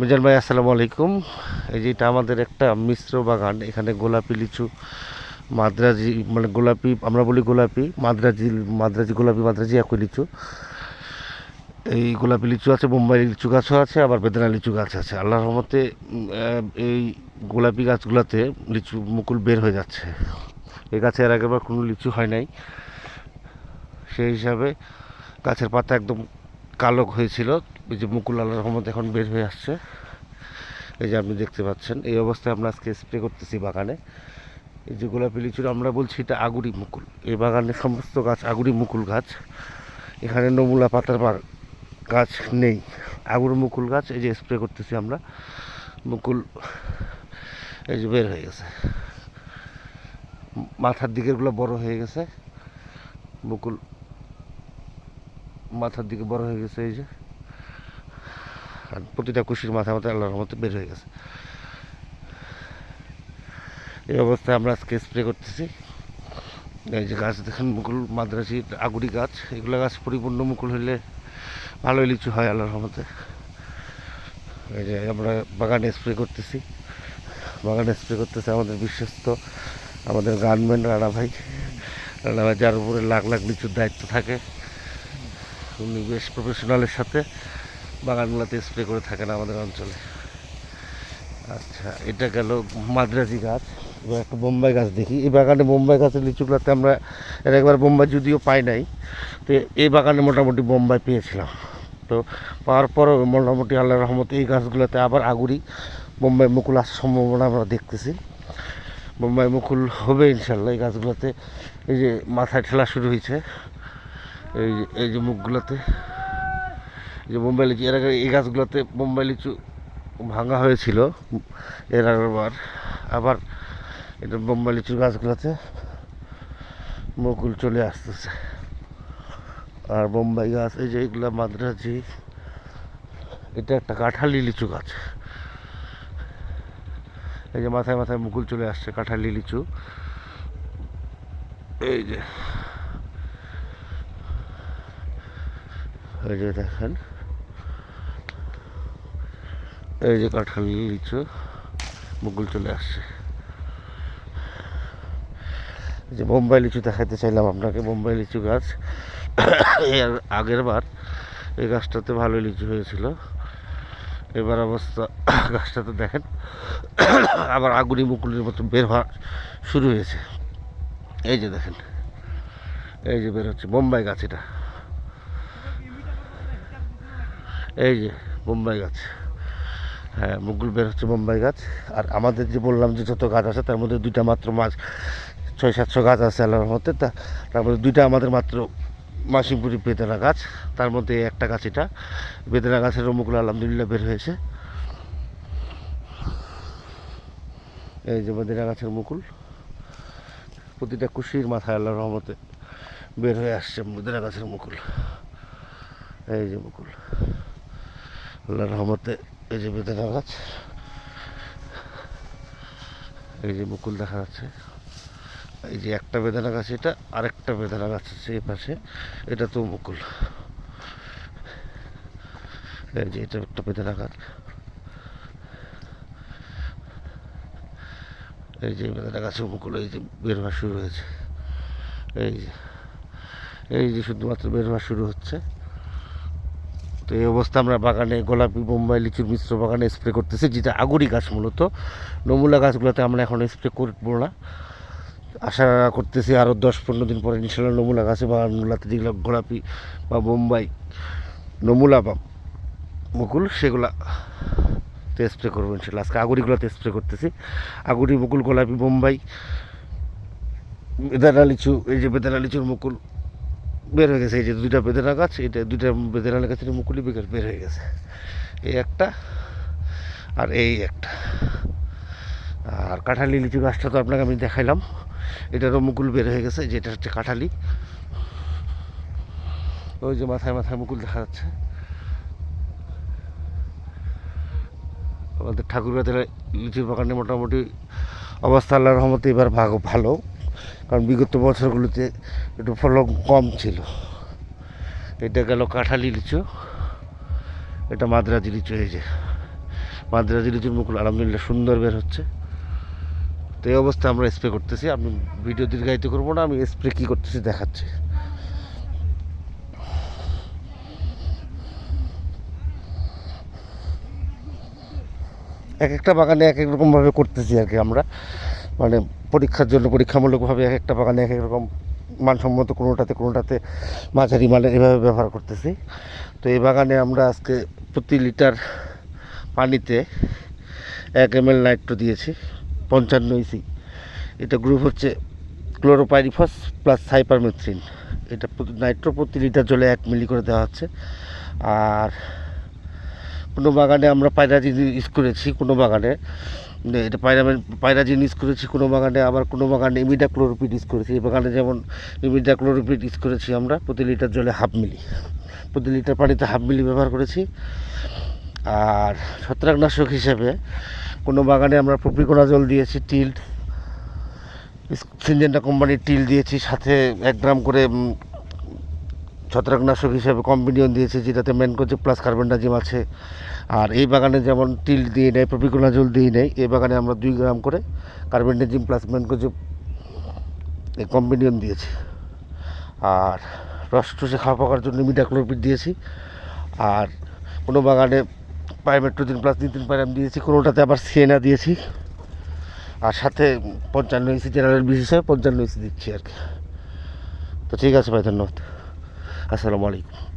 মিজান ভাই, আসসালামু আলাইকুম। এই যে এটা আমাদের একটা মিশ্র বাগান, এখানে গোলাপি, লিচু, মাদ্রাজি মানে গোলাপি, আমরা বলি গোলাপি, মাদ্রাজি মাদ্রাজি গোলাপি, মাদ্রাজি একই লিচু। এই গোলাপি লিচু আছে বোম্বাই লিচু গাছও আছে, আবার বেদনা লিচু গাছ আছে। আল্লাহর রহমতে এই গোলাপি গাছগুলোতে লিচু মুকুল বের হয়ে যাচ্ছে। এই গাছে এর আগেবার কোনো লিচু হয় নাই। সেই হিসাবে গাছের পাতা একদম কালো হয়েছিল। এই যে মুকুল আল্লাহর রহমত এখন বের হয়ে আসছে। এই যে আপনি দেখতে পাচ্ছেন, এই অবস্থায় আমরা আজকে স্প্রে করতেছি বাগানে। এই যে গোলাপি লিচুর আমরা বলছি এটা আগুরি মুকুল। এই বাগানে সমস্ত গাছ আগুরি মুকুল গাছ। এখানে নমুলা পাতার গাছ নেই। আগুর মুকুল গাছ, এই যে স্প্রে করতেছি আমরা। মুকুল এই যে বের হয়ে গেছে। মাথার দিকেরগুলো বড় হয়ে গেছে। মুকুল মাথার দিকে বড় হয়ে গেছে, এই যে। আর প্রতিটা কুশির মাথা মাথা আল্লাহর মতো বের হয়ে গেছে। এই অবস্থায় আমরা আজকে স্প্রে করতেছি। এই যে গাছ দেখেন, মুকুল মাদ্রাসি আগুরি গাছ। এগুলো গাছ পরিপূর্ণ মুকুল হইলে ভালো লিচু হয় আল্লাহর রহমতে। এই যে আমরা বাগানে স্প্রে করতেছি। বাগানে স্প্রে করতেছে আমাদের বিশ্বস্ত, আমাদের গানম্যান রানা ভাই। রানা ভাই, যার উপরে লাখ লাখ লিচুর দায়িত্ব থাকে। উনি বেশ প্রফেশনালের সাথে। বাগানগুলোতে স্প্রে করে থাকেন আমাদের অঞ্চলে। আচ্ছা এটা গেল মাদ্রাজি গাছ। এবার একটা বোম্বাই গাছ দেখি। এই বাগানে বোম্বাই গাছের লিচুগুলোতে আমরা এর একবার বোম্বাই যদিও পাই নাই, তো এই বাগানে মোটামুটি বোম্বাই পেয়েছিলাম। তো পাওয়ার পরও মোটামুটি আল্লাহ রহমত এই গাছগুলোতে আবার আগুরি। বোম্বাই মুকুল আসার সম্ভাবনা আমরা দেখতেছি। বোম্বাই মুকুল হবে ইনশাল্লাহ এই গাছগুলোতে। এই যে মাথায় ঠেলা শুরু হয়েছে। এই এই যে মুখগুলোতে। যে বোম্বাই লিচু, এর আগে এই গাছগুলোতে বোম্বাই লিচু ভাঙা হয়েছিল এর আগেরবার আবার এটা বোম্বাই লিচুর গাছগুলোতে মুকুল চলে আসতেছে। আর বোম্বাই গাছ, এই যে এইগুলা মাদ্রাজি, এটা একটা কাঁঠালি লিচু গাছ। এই যে মাথায় মাথায় মুকুল চলে আসছে কাঁঠালি লিচু। এই যে এই যে দেখেন। এই যে কাঁঠাল লিচু মুকুল চলে আসছে। যে বোম্বাই লিচু দেখাতে চাইলাম আপনাকে, বোম্বাই লিচু গাছ। এর আগের বার এই গাছটাতে ভালো লিচু হয়েছিল। এবার অবস্থা, গাছটাতে দেখেন, আবার আগুনি মুকুলের মতো বের হওয়া শুরু হয়েছে। এই যে দেখেন, এই যে বের হচ্ছে, বোম্বাই গাছ এটা। এই যে বোম্বাই গাছ। হ্যাঁ মুকুল বের হচ্ছে বোম্বাই গাছ। আর আমাদের যে বললাম যে যত গাছ আছে, তার মধ্যে দুইটা মাত্র মাছ, ছয়, সাতশো গাছ আছে আল্লাহর মধ্যে তা, তার মধ্যে দুইটা আমাদের মাত্র মাসিমপুরি বেদানা গাছ, তার মধ্যে একটা গাছ এটা। বেদানা গাছের মুকুল আলহামদুলিল্লাহ বের হয়েছে। এই যে বেদানা গাছের মুকুল, প্রতিটা কুশির মাথায় আল্লাহর রহমতে বের হয়ে আসছে বেদানা গাছের মুকুল। এই যে মুকুল, আল্লাহর রহমতে এই যে বেদানা গাছ এই যে মুকুল দেখা যাচ্ছে। এই যে একটা বেদানা গাছ, এটা আরেকটা বেদানা গাছ আছে এই পাশে। এটা তো মুকুল। এই যে এটা একটা বেদানা গাছ। এই যে বেদানা গাছে মুকুল, এই যে বের হওয়া শুরু হয়েছে। এই যে এই যে শুধুমাত্র বের হওয়া শুরু হচ্ছে। তো এই অবস্থা আমরা বাগানে, গোলাপি, বোম্বাই, লিচুর মিশ্র বাগানে স্প্রে করতেছি, যেটা আগুরি গাছ মূলত। নমুলা গাছগুলোতে আমরা এখন স্প্রে করব না। আশা করতেছি আরও দশ পনেরো দিন পরে ইনশাল্লাহ নমুলা গাছে বাগানগুলোতে যেগুলো গোলাপি বা বোম্বাই নমুলা বা মুকুল, সেগুলা তে স্প্রে করব ইনশাল্লাহ। আজকে আগুরিগুলোতে স্প্রে করতেছি। আগুরি মুকুল, গোলাপি, বোম্বাই, বেদানা লিচু, এই যে বেদানা লিচুর মুকুল বের হয়ে গেছে, এই যে দুইটা বেদানা গাছ এটা দুইটা বেদানা গাছের মুকুলি বের বের হয়ে গেছে। এই একটা আর এই একটা। আর কাঁঠালি, লিচু গাছটা তো আপনাকে আমি দেখাইলাম। এটারও মুকুল বের হয়ে গেছে, যেটা হচ্ছে কাঁঠালি। ওই যে মাথায় মাথায় মুকুল দেখা যাচ্ছে। আমাদের ঠাকুরগাঁতের লিচুর বাগানে মোটামুটি অবস্থা আল্লাহর রহমতে এবার ভাগ ভালো। কারণ বিগত বছরগুলোতে একটু ফলন কম ছিল। এটা গেল কাঁঠালি লিচু, এটা মাদ্রাজি লিচু, এই যে মাদ্রাজি লিচুর মুকুল আলহামদুলিল্লাহ সুন্দর বের হচ্ছে। তো এই অবস্থায় আমরা স্প্রে করতেছি, আমি ভিডিও দীর্ঘায়িত করব না, আমি স্প্রে কী করতেছি দেখাচ্ছি। এক একটা বাগানে এক এক রকমভাবে করতেছি আর কি আমরা। মানে পরীক্ষার জন্য পরীক্ষামূলকভাবে এক একটা বাগানে এক এক রকম মানসম্মত কোনোটাতে কোনোটাতে মাঝারি মানের এভাবে ব্যবহার করতেছি। তো এই বাগানে আমরা আজকে প্রতি লিটার পানিতে এক এম এল নাইট্রো দিয়েছি, পঞ্চান্ন ইসি এটা গ্রুপ হচ্ছে ক্লোরোপাইরিফস প্লাস সাইপারমেথ্রিন। এটা নাইট্রো প্রতি লিটার জলে এক মিলি করে দেওয়া হচ্ছে। আর কোনো বাগানে আমরা পায়রাজিন ইউজ করেছি, কোনো বাগানে। এটা পায়রামেন পায়রাজিন ইউজ করেছি, কোনো বাগানে আবার কোনো বাগানে ইমিডা ক্লোরোপিড ইউজ করেছি। এই বাগানে যেমন ইমিডা ক্লোরোপিড ইউজ করেছি আমরা, প্রতি লিটার জলে হাফ মিলি। প্রতি লিটার পানিতে হাফ মিলি ব্যবহার করেছি। আর ছত্রাকনাশক হিসেবে কোনো বাগানে আমরা প্রপিকোনাজল দিয়েছি টিল্ড সিনজেন্টা কোম্পানির টিল দিয়েছি, সাথে এক গ্রাম করে ছত্রাকনাশক হিসেবে কম্বিনিয়ন দিয়েছি, যেটাতে ম্যানকোজে প্লাস কার্বনডাজিম আছে। আর এই বাগানে যেমন টিল দিয়ে নেয় প্রপিকোনাজল দিয়ে নেয় এই বাগানে আমরা দুই গ্রাম করে কার্বনডাজিম প্লাস ম্যানকোজে কম্বিনিয়ন দিয়েছি। আর রস টসে খাওয়া পাকার জন্য মিডাক্লোরপিড দিয়েছি। আর কোনো বাগানে পাইমেট্রোজিন প্লাস তিন তিন পাইরাম দিয়েছি, কোনোটাতে আবার সিয়েনা দিয়েছি। আর সাথে পঞ্চান্ন ইঞ্চি জেনারেল বিশ হিসাবে পঞ্চান্ন ইঞ্চি দিচ্ছি আর কি। তো ঠিক আছে ভাই, ধন্যবাদ। আসসালামু আলাইকুম।